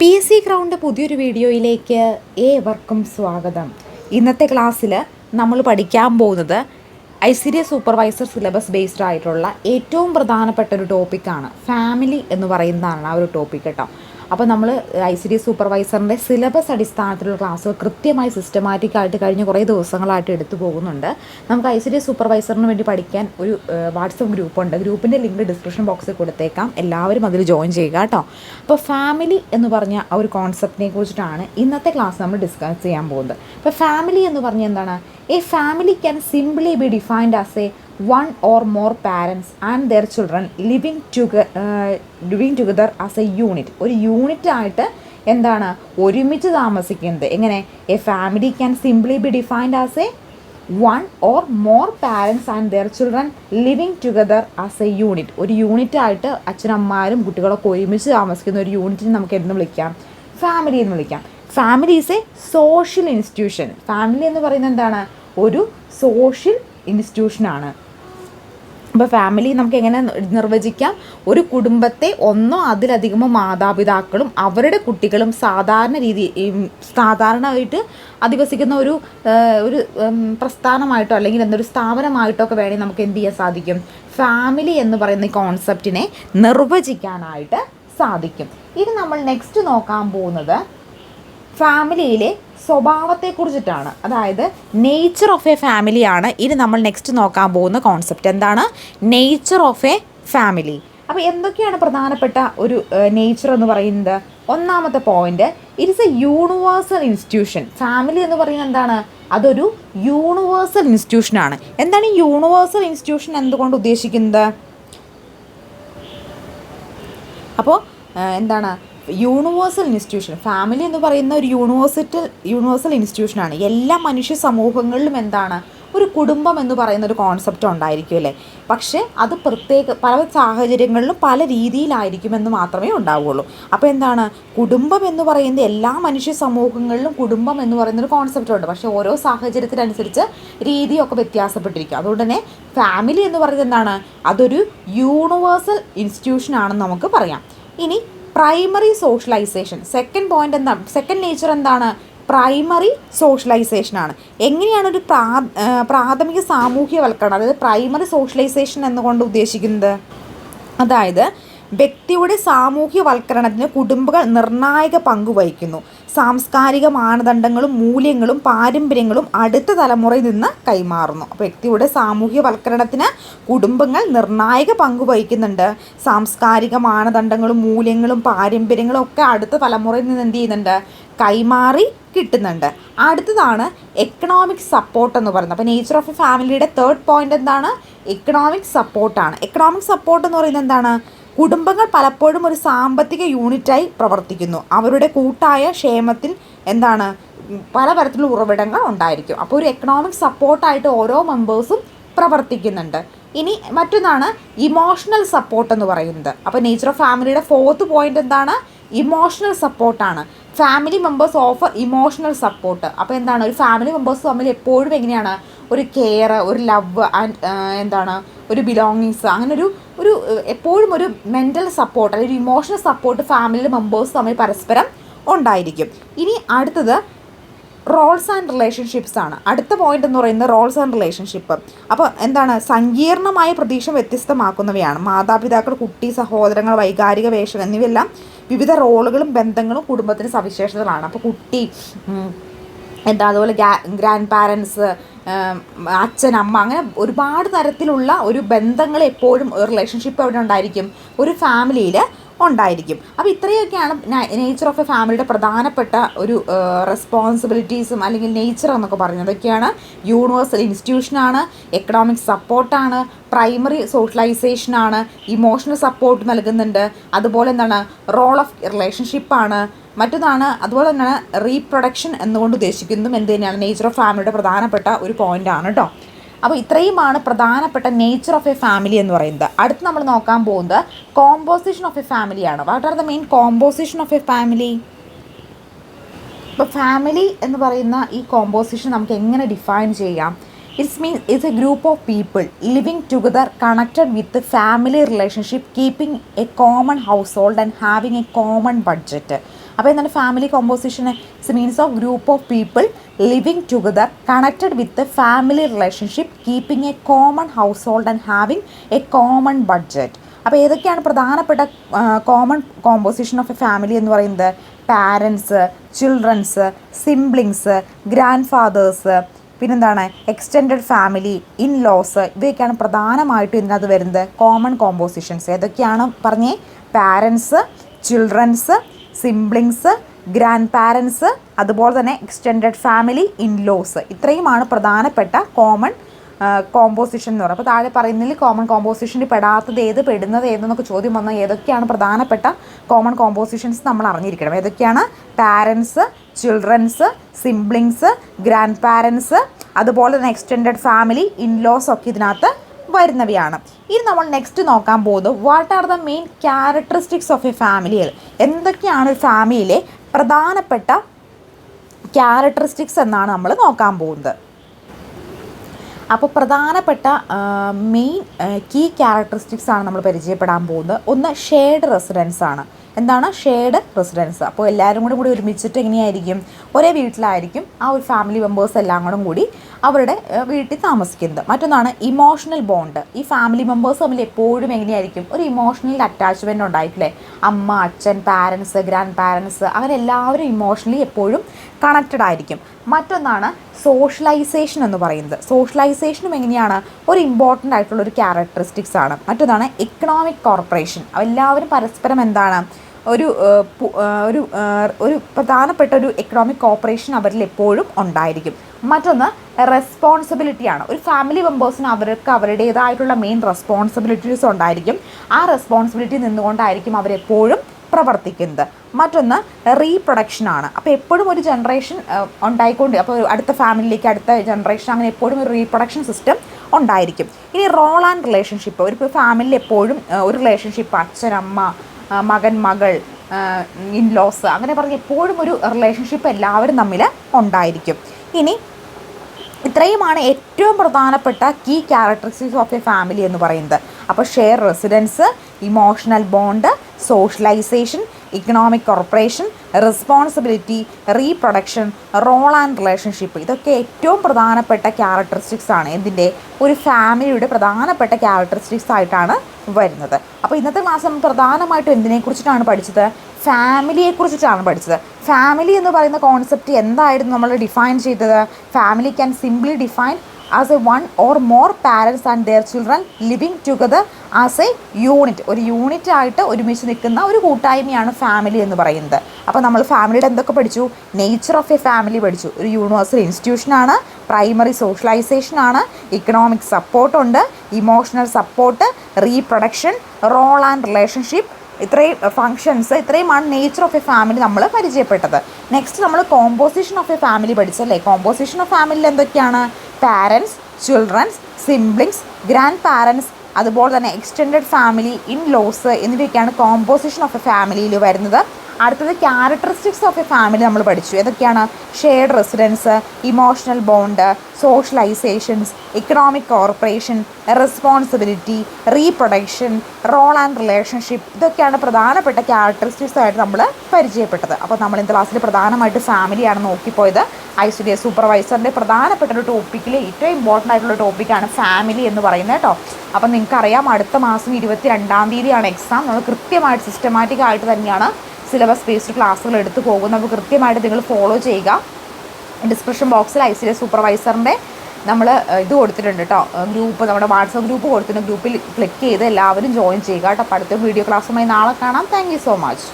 P S C ground പുതിയൊരു വീഡിയോയിലേക്ക് ഏവർക്കും സ്വാഗതം. ഇന്നത്തെ ക്ലാസ്സിൽ നമ്മൾ പഠിക്കാൻ പോകുന്നത് ഐശ്വര്യ സൂപ്പർവൈസർ സിലബസ് ബേസ്ഡ് ആയിട്ടുള്ള ഏറ്റവും പ്രധാനപ്പെട്ട ഒരു ടോപ്പിക്കാണ് ഫാമിലി എന്ന് പറയുന്നതാണ് ആ ഒരു ടോപ്പിക് കേട്ടോ. അപ്പോൾ നമ്മൾ ഐ സി ഡി സൂപ്പർവൈസറിന്റെ സിലബസ് അടിസ്ഥാനത്തിലുള്ള ക്ലാസ്സുകൾ കൃത്യമായി സിസ്റ്റമാറ്റിക് ആയിട്ട് കഴിഞ്ഞ കുറേ ദിവസങ്ങളായിട്ട് എടുത്തു പോകുന്നുണ്ട്. നമുക്ക് ഐ സി ഡി സൂപ്പർവൈസറിന് വേണ്ടി പഠിക്കാൻ ഒരു വാട്സപ്പ് ഗ്രൂപ്പുണ്ട് ഗ്രൂപ്പിന്റെ ലിങ്ക് ഡിസ്ക്രിപ്ഷൻ ബോക്സിൽ കൊടുത്തേക്കാം. എല്ലാവരും അതിൽ ജോയിൻ ചെയ്യുക കേട്ടോ. അപ്പോൾ ഫാമിലി എന്ന് പറഞ്ഞ ആ ഒരു കോൺസെപ്റ്റിനെ കുറിച്ചിട്ടാണ് ഇന്നത്തെ ക്ലാസ് നമ്മൾ ഡിസ്കസ് ചെയ്യാൻ പോകുന്നത്. അപ്പോൾ ഫാമിലി എന്ന് പറഞ്ഞാൽ എന്താണ്? A family can simply be defined as a one or more parents and their children living together living together as a unit ഒരു യൂണിറ്റ് ആയിട്ട് എന്താണ് ഒരുമിച്ച് താമസിക്കുന്നത്? എങ്ങനെ? A family can simply be defined as a one or more parents and their children living together as a unit ഒരു unit ആയിട്ട് അച്ഛനമ്മമാരും കുട്ടികളൊക്കെ ഒരുമിച്ച് താമസിക്കുന്ന ഒരു യൂണിറ്റിന് നമുക്ക് എന്ന് വിളിക്കാം? ഫാമിലി എന്ന് വിളിക്കാം. Family is a social institution family എന്ന് പറയുന്നത് എന്താണ്? ഒരു സോഷ്യൽ ഇൻസ്റ്റിറ്റ്യൂഷനാണ് അപ്പോൾ ഫാമിലി നമുക്ക് എങ്ങനെ നിർവചിക്കാം? ഒരു കുടുംബത്തെ ഒന്നോ അതിലധികമോ മാതാപിതാക്കളും അവരുടെ കുട്ടികളും സാധാരണ രീതി സാധാരണമായിട്ട് അധിവസിക്കുന്ന ഒരു ഒരു പ്രസ്ഥാനമായിട്ടോ അല്ലെങ്കിൽ എന്തൊരു സ്ഥാപനമായിട്ടോ ഒക്കെ വേണമെങ്കിൽ നമുക്ക് എന്ത് ചെയ്യാൻ സാധിക്കും? ഫാമിലി എന്ന് പറയുന്ന കോൺസെപ്റ്റിനെ നിർവചിക്കാനായിട്ട് സാധിക്കും. ഇനി നമ്മൾ നെക്സ്റ്റ് നോക്കാൻ പോകുന്നത് ഫാമിലിയിലെ സ്വഭാവത്തെക്കുറിച്ചിട്ടാണ്. അതായത് നേച്ചർ ഓഫ് എ ഫാമിലിയാണ് ഇനി നമ്മൾ നെക്സ്റ്റ് നോക്കാൻ പോകുന്ന കോൺസെപ്റ്റ് എന്താണ്? നേച്ചർ ഓഫ് എ ഫാമിലി അപ്പോൾ എന്തൊക്കെയാണ് പ്രധാനപ്പെട്ട ഒരു നേച്ചർ എന്ന് പറയുന്നത്? ഒന്നാമത്തെ point it's a universal institution family എന്ന് പറയുന്നത് എന്താണ്? അതൊരു യൂണിവേഴ്സൽ ഇൻസ്റ്റിറ്റ്യൂഷനാണ് എന്താണ് ഈ യൂണിവേഴ്സൽ ഇൻസ്റ്റിറ്റ്യൂഷൻ എന്തുകൊണ്ട് ഉദ്ദേശിക്കുന്നത്? അപ്പോൾ എന്താണ്? യൂണിവേഴ്സൽ ഇൻസ്റ്റിറ്റ്യൂഷൻ ഫാമിലി എന്ന് പറയുന്ന ഒരു യൂണിവേഴ്സിറ്റൽ യൂണിവേഴ്സൽ ഇൻസ്റ്റിറ്റ്യൂഷനാണ് എല്ലാ മനുഷ്യ സമൂഹങ്ങളിലും എന്താണ്? ഒരു കുടുംബം എന്ന് പറയുന്ന ഒരു കോൺസെപ്റ്റ് ഉണ്ടായിരിക്കും അല്ലേ? പക്ഷേ അത് പ്രത്യേക പല സാഹചര്യങ്ങളിലും പല രീതിയിലായിരിക്കുമെന്ന് മാത്രമേ ഉണ്ടാവുകയുള്ളൂ അപ്പോൾ എന്താണ്? കുടുംബം എന്ന് പറയുന്ന എല്ലാ മനുഷ്യ സമൂഹങ്ങളിലും കുടുംബം എന്ന് പറയുന്ന ഒരു കോൺസെപ്റ്റ് ഉണ്ട്. പക്ഷേ ഓരോ സാഹചര്യത്തിനനുസരിച്ച് രീതിയൊക്കെ വ്യത്യാസപ്പെട്ടിരിക്കും. അതുകൊണ്ട് തന്നെ ഫാമിലി എന്ന് പറയുന്നത് എന്താണ്? അതൊരു യൂണിവേഴ്സൽ ഇൻസ്റ്റിറ്റ്യൂഷൻ ആണെന്ന് നമുക്ക് പറയാം. ഇനി പ്രൈമറി സോഷ്യലൈസേഷൻ സെക്കൻഡ് പോയിന്റ് എന്താണ് സെക്കൻഡ് നേച്ചർ എന്താണ്? പ്രൈമറി സോഷ്യലൈസേഷൻ ആണ്. എങ്ങനെയാണ് ഒരു പ്രാ പ്രാഥമിക സാമൂഹ്യവൽക്കരണം അതായത് പ്രൈമറി സോഷ്യലൈസേഷൻ എന്നുകൊണ്ട് ഉദ്ദേശിക്കുന്നത്? അതായത് വ്യക്തിയുടെ സാമൂഹ്യവൽക്കരണത്തിന് കുടുംബങ്ങൾ നിർണായക പങ്ക് വഹിക്കുന്നു. സാംസ്കാരിക മാനദണ്ഡങ്ങളും മൂല്യങ്ങളും പാരമ്പര്യങ്ങളും അടുത്ത തലമുറയിൽ നിന്ന് കൈമാറുന്നു. വ്യക്തിയുടെ സാമൂഹ്യവൽക്കരണത്തിന് കുടുംബങ്ങൾ നിർണായക പങ്ക് വഹിക്കുന്നുണ്ട്. സാംസ്കാരിക മാനദണ്ഡങ്ങളും മൂല്യങ്ങളും പാരമ്പര്യങ്ങളും ഒക്കെ അടുത്ത തലമുറയിൽ നിന്ന് എന്ത് ചെയ്യുന്നുണ്ട്? കൈമാറി കിട്ടുന്നുണ്ട്. അടുത്തതാണ് എക്കണോമിക് സപ്പോർട്ട് എന്ന് പറയുന്നത്. അപ്പോൾ നേച്ചർ ഓഫ് എ ഫാമിലിയുടെ തേർഡ് പോയിന്റ് എന്താണ്? എക്കണോമിക് സപ്പോർട്ടാണ് എക്കണോമിക് സപ്പോർട്ട് എന്ന് പറയുന്നത് എന്താണ്? കുടുംബങ്ങൾ പലപ്പോഴും ഒരു സാമ്പത്തിക യൂണിറ്റായി പ്രവർത്തിക്കുന്നു. അവരുടെ കൂട്ടായ ക്ഷേമത്തിൽ എന്താണ് പലതരത്തിലുള്ള ഉറവിടങ്ങൾ ഉണ്ടായിരിക്കും. അപ്പോൾ ഒരു എക്കണോമിക് സപ്പോർട്ടായിട്ട് ഓരോ മെമ്പേഴ്സും പ്രവർത്തിക്കുന്നുണ്ട്. ഇനി മറ്റൊന്നാണ് ഇമോഷണൽ സപ്പോർട്ട് എന്ന് പറയുന്നത്. അപ്പോൾ നേച്ചർ ഓഫ് ഫാമിലിയുടെ ഫോർത്ത് പോയിന്റ് എന്താണ്? ഇമോഷണൽ സപ്പോർട്ടാണ് family members offer emotional support അപ്പോൾ എന്താണ് ഒരു ഫാമിലി മെമ്പേഴ്സ് തമ്മിൽ എപ്പോഴും എങ്ങനെയാണ് ഒരു കെയർ ഒരു ലവ് ആൻഡ് എന്താണ് ഒരു ബിലോങ്ങിങ്സ് അങ്ങനെ ഒരു ഒരു എപ്പോഴും ഒരു മെന്റൽ സപ്പോർട്ട് അല്ലെങ്കിൽ ഒരു ഇമോഷണൽ സപ്പോർട്ട് ഫാമിലി മെമ്പേഴ്സ് തമ്മിൽ പരസ്പരം ഉണ്ടായിരിക്കും. ഇനി അടുത്തത് റോൾസ് ആൻഡ് റിലേഷൻഷിപ്സ് ആണ്. അടുത്ത പോയിന്റ് എന്ന് പറയുന്നത് റോൾസ് ആൻഡ് റിലേഷൻഷിപ്പ് അപ്പോൾ എന്താണ്? സങ്കീർണമായ പ്രതീക്ഷ വ്യത്യസ്തമാക്കുന്നവയാണ്. മാതാപിതാക്കൾ കുട്ടി സഹോദരങ്ങൾ വൈകാരിക വേഷം എന്നിവയെല്ലാം വിവിധ റോളുകളും ബന്ധങ്ങളും കുടുംബത്തിന് സവിശേഷതകളാണ്. അപ്പോൾ കുട്ടി എന്താ അതുപോലെ ഗ്രാൻഡ് പാരൻസ് അച്ഛൻ അമ്മ അങ്ങനെ ഒരുപാട് തരത്തിലുള്ള ഒരു ബന്ധങ്ങൾ എപ്പോഴും റിലേഷൻഷിപ്പ് അവിടെ ഉണ്ടായിരിക്കും. ഒരു ഫാമിലിയിൽ ഉണ്ടായിരിക്കും. അപ്പോൾ ഇത്രയൊക്കെയാണ് നേച്ചർ ഓഫ് എ ഫാമിലിയുടെ പ്രധാനപ്പെട്ട ഒരു റെസ്പോൺസിബിലിറ്റീസും അല്ലെങ്കിൽ നേച്ചർ എന്നൊക്കെ പറയുന്നത്. അതൊക്കെയാണ് യൂണിവേഴ്സൽ ഇൻസ്റ്റിറ്റ്യൂഷനാണ് എക്കണോമിക് സപ്പോർട്ടാണ് പ്രൈമറി സോഷ്യലൈസേഷനാണ് ഇമോഷണൽ സപ്പോർട്ട് നൽകുന്നുണ്ട്. അതുപോലെ എന്താണ് റോൾ ഓഫ് റിലേഷൻഷിപ്പാണ് മറ്റൊന്നാണ് അതുപോലെ തന്നെയാണ് റീപ്രൊഡക്ഷൻ എന്നുകൊണ്ട് ഉദ്ദേശിക്കുന്നതും എന്ത് തന്നെയാണ് നേച്ചർ ഓഫ് ഫാമിലിയുടെ പ്രധാനപ്പെട്ട ഒരു പോയിന്റാണ് കേട്ടോ അപ്പോൾ ഇത്രയുമാണ് പ്രധാനപ്പെട്ട നേച്ചർ ഓഫ് എ ഫാമിലി എന്ന് പറയുന്നത്. അടുത്ത് നമ്മൾ നോക്കാൻ പോകുന്നത് കോമ്പോസിഷൻ ഓഫ് എ ഫാമിലിയാണ് what are the main composition of a family ഇപ്പോൾ ഫാമിലി എന്ന് പറയുന്ന ഈ കോമ്പോസിഷൻ നമുക്ക് എങ്ങനെ ഡിഫൈൻ ചെയ്യാം? It's means it's a group of people living together connected with family relationship keeping a common household and having a common budget അപ്പോൾ എന്താണ് family composition it's means of group of people living together connected with family relationship keeping a common household and having a common budget അപ്പോൾ ഏതൊക്കെയാണ് പ്രധാനപ്പെട്ട common composition of a family എന്ന് പറയുന്നത്? Parents childrens siblings grandfathers പിന്നെന്താണ്? Extended family in laws ഇവയൊക്കെയാണ് പ്രധാനമായിട്ടും ഇതിനകത്ത് വരുന്നത്. കോമൺ കോമ്പോസിഷൻസ് ഏതൊക്കെയാണ് പറഞ്ഞേ? Parents childrens siblings grandparents അതുപോലെ തന്നെ എക്സ്റ്റെൻഡഡ് ഫാമിലി ഇൻ ലോസ് ഇത്രയുമാണ് പ്രധാനപ്പെട്ട കോമൺ കോമ്പോസിഷൻ എന്ന് പറയുന്നത്. അപ്പോൾ താഴെ പറയുന്നതിൽ കോമൺ കോമ്പോസിഷനിൽ പെടാത്തത് ഏത് പെടുന്നത് ഏതെന്നൊക്കെ ചോദ്യം വന്നാൽ ഏതൊക്കെയാണ് പ്രധാനപ്പെട്ട കോമൺ കോമ്പോസിഷൻസ് നമ്മൾ അറിഞ്ഞിരിക്കണം. ഏതൊക്കെയാണ്? Parents childrens siblings grandparents അതുപോലെ തന്നെ എക്സ്റ്റെൻഡഡ് ഫാമിലി ഇൻലോസ് ഒക്കെ ഇതിനകത്ത് വരുന്നവയാണ്. ഇനി നമ്മൾ നെക്സ്റ്റ് നോക്കാൻ പോകുന്നത് what are the main characteristics of a ഫാമിലിയിൽ എന്തൊക്കെയാണ് ഒരു ഫാമിലിയിലെ പ്രധാനപ്പെട്ട ക്യാരക്ടറിസ്റ്റിക്സ് എന്നാണ് നമ്മൾ നോക്കാൻ പോകുന്നത്. അപ്പോൾ പ്രധാനപ്പെട്ട മെയിൻ കീ ക്യാരക്ടറിസ്റ്റിക്സ് ആണ് നമ്മൾ പരിചയപ്പെടാൻ പോകുന്നത്. ഒന്ന് ഷെയർഡ് റെസിഡൻസ് ആണ്. എന്താണ്? ഷെയർഡ് റെസിഡൻസ് അപ്പോൾ എല്ലാവരും കൂടി കൂടി ഒരുമിച്ചിട്ട് എങ്ങനെയായിരിക്കും? ഒരേ വീട്ടിലായിരിക്കും ആ ഒരു ഫാമിലി മെമ്പേഴ്സ് എല്ലാം കൂടെ കൂടി അവരുടെ വീട്ടിൽ താമസിക്കുന്നത്. മറ്റൊന്നാണ് ഇമോഷണൽ ബോണ്ട് ഈ ഫാമിലി മെമ്പേഴ്സ് തമ്മിൽ എപ്പോഴും എങ്ങനെയായിരിക്കും? ഒരു ഇമോഷണൽ അറ്റാച്ച്മെന്റ് ഉണ്ടായിട്ടില്ലേ? അമ്മ അച്ഛൻ പാരൻസ് ഗ്രാൻഡ് പാരൻസ് അങ്ങനെ എല്ലാവരും ഇമോഷണലി എപ്പോഴും കണക്റ്റഡ് ആയിരിക്കും. മറ്റൊന്നാണ് സോഷ്യലൈസേഷൻ എന്ന് പറയുന്നത്. സോഷ്യലൈസേഷനും എങ്ങനെയാണ്? ഒരു ഇമ്പോർട്ടന്റ് ആയിട്ടുള്ള ഒരു ക്യാരക്ടറിസ്റ്റിക്സ് ആണ്. മറ്റൊന്നാണ് എക്കണോമിക് കോർപ്പറേഷൻ എല്ലാവരും പരസ്പരം എന്താണ്? ഒരു ഒരു ഒരു പ്രധാനപ്പെട്ട ഒരു എക്കണോമിക് കോപ്പറേഷൻ അവരിൽ എപ്പോഴും ഉണ്ടായിരിക്കും. മറ്റൊന്ന് റെസ്പോൺസിബിലിറ്റിയാണ് ഒരു ഫാമിലി മെമ്പേഴ്സിന് അവർക്ക് അവരുടേതായിട്ടുള്ള മെയിൻ റെസ്പോൺസിബിലിറ്റീസ് ഉണ്ടായിരിക്കും. ആ റെസ്പോൺസിബിലിറ്റി നിന്നുകൊണ്ടായിരിക്കും അവരെപ്പോഴും പ്രവർത്തിക്കുന്നത്. മറ്റൊന്ന് റീപ്രൊഡക്ഷൻ ആണ്. അപ്പോൾ എപ്പോഴും ഒരു ജനറേഷൻ ഉണ്ടായിക്കൊണ്ട് അപ്പോൾ അടുത്ത ഫാമിലിയിലേക്ക് അടുത്ത ജനറേഷൻ അങ്ങനെ എപ്പോഴും ഒരു റീപ്രൊഡക്ഷൻ സിസ്റ്റം ഉണ്ടായിരിക്കും. ഇനി റോൾ ആൻഡ് റിലേഷൻഷിപ്പ് ഒരു ഫാമിലി എപ്പോഴും ഒരു റിലേഷൻഷിപ്പ് അച്ഛനമ്മ മകൻ മകൾ ഇൻലോസ് അങ്ങനെ പറഞ്ഞ് എപ്പോഴും ഒരു റിലേഷൻഷിപ്പ് എല്ലാവരും തമ്മിൽ ഉണ്ടായിരിക്കും. ഇനി ഇത്രയുമാണ് ഏറ്റവും പ്രധാനപ്പെട്ട key characteristics of a family എന്ന് പറയുന്നത്. അപ്പോൾ share residence emotional bond socialization economic corporation responsibility reproduction role and relationship ഇതൊക്കെ ഏറ്റവും പ്രധാനപ്പെട്ട ക്യാരക്ടറിസ്റ്റിക്സ് ആണ്. എന്തിന്റെ ഒരു ഫാമിലിയുടെ പ്രധാനപ്പെട്ട ക്യാരക്ടറിസ്റ്റിക്സ് ആയിട്ടാണ് വരുന്നത്. അപ്പോൾ ഇന്നത്തെ ക്ലാസ് നമ്മൾ പ്രധാനമായിട്ടും എന്തിനെക്കുറിച്ചിട്ടാണ് പഠിച്ചത്? ഫാമിലിയെക്കുറിച്ചിട്ടാണ് പഠിച്ചത്. ഫാമിലി എന്ന് പറയുന്ന കോൺസെപ്റ്റ് എന്തായിരുന്നു നമ്മൾ ഡിഫൈൻ ചെയ്തത്? Family can simply define as a one or more parents and their children living together as a unit ഒരു യൂണിറ്റ് ആയിട്ട് ഒരുമിച്ച് നിൽക്കുന്ന ഒരു കൂട്ടായ്മയാണ് ഫാമിലി എന്ന് പറയുന്നത്. അപ്പോൾ നമ്മൾ ഫാമിലിയുടെ എന്തൊക്കെ പഠിച്ചു? നേച്ചർ ഓഫ് എ ഫാമിലി പഠിച്ചു. ഒരു യൂണിവേഴ്സൽ ഇൻസ്റ്റിറ്റ്യൂഷനാണ് പ്രൈമറി സോഷ്യലൈസേഷൻ ആണ് economic സപ്പോർട്ടുണ്ട് emotional support reproduction role and relationship ഇത്രയും ഫങ്ഷൻസ് ഇത്രയുമാണ് നേച്ചർ ഓഫ് എ ഫാമിലി നമ്മൾ പരിചയപ്പെട്ടത്. നെക്സ്റ്റ് നമ്മൾ കോമ്പോസിഷൻ ഓഫ് എ ഫാമിലി പഠിച്ചല്ലേ? കോമ്പോസിഷൻ ഓഫ് ഫാമിലിയിൽ എന്തൊക്കെയാണ്? Parents childrens siblings grandparents അതുപോലെ തന്നെ എക്സ്റ്റെൻഡഡ് ഫാമിലി ഇൻ ലോസ് എന്നിവയൊക്കെയാണ് കോമ്പോസിഷൻ ഓഫ് എ ഫാമിലിയിൽ വരുന്നത്. അടുത്തത് ക്യാരക്ടറിസ്റ്റിക്സ് ഓഫ് എ ഫാമിലി നമ്മൾ പഠിച്ചു. ഏതൊക്കെയാണ്? Shared residence emotional bond socializations economic corporation responsibility reproduction role and relationship ഇതൊക്കെയാണ് പ്രധാനപ്പെട്ട ക്യാരക്ടറിസ്റ്റിക്സ് ആയിട്ട് നമ്മൾ പരിചയപ്പെട്ടത്. അപ്പോൾ നമ്മൾ ഇന്ന് ക്ലാസ്സിൽ പ്രധാനമായിട്ട് ഫാമിലിയാണ് നോക്കിപ്പോയത്. ഐ സി ഡി എസ് സൂപ്പർവൈസറിന്റെ പ്രധാനപ്പെട്ട ഒരു ടോപ്പിക്കിൽ ഏറ്റവും ഇമ്പോർട്ടന്റ് ആയിട്ടുള്ള ടോപ്പിക്കാണ് ഫാമിലി എന്ന് പറയുന്നത് കേട്ടോ. അപ്പം നിങ്ങൾക്കറിയാം അടുത്ത മാസം ഇരുപത്തി രണ്ടാം തീയതിയാണ് എക്സാം നമ്മൾ കൃത്യമായിട്ട് സിസ്റ്റമാറ്റിക് ആയിട്ട് തന്നെയാണ് സിലബസ് ബേസ്ഡ് ക്ലാസ്സുകൾ എടുത്തു പോകുന്നു അപ്പോൾ കൃത്യമായിട്ട് നിങ്ങൾ ഫോളോ ചെയ്യുക. ഡിസ്ക്രിപ്ഷൻ ബോക്സിൽ ഐ സി ഡി സൂപ്പർവൈസറിന്റെ നമ്മൾ ഇത് കൊടുത്തിട്ടുണ്ട് കേട്ടോ ഗ്രൂപ്പ് നമ്മുടെ വാട്സപ്പ് ഗ്രൂപ്പ് കൊടുത്തിട്ടുണ്ട്. ഗ്രൂപ്പിൽ ക്ലിക്ക് ചെയ്ത് എല്ലാവരും ജോയിൻ ചെയ്യുക കേട്ടോ അടുത്ത വീഡിയോ ക്ലാസ്സുമായി നാളെ കാണാം. Thank so much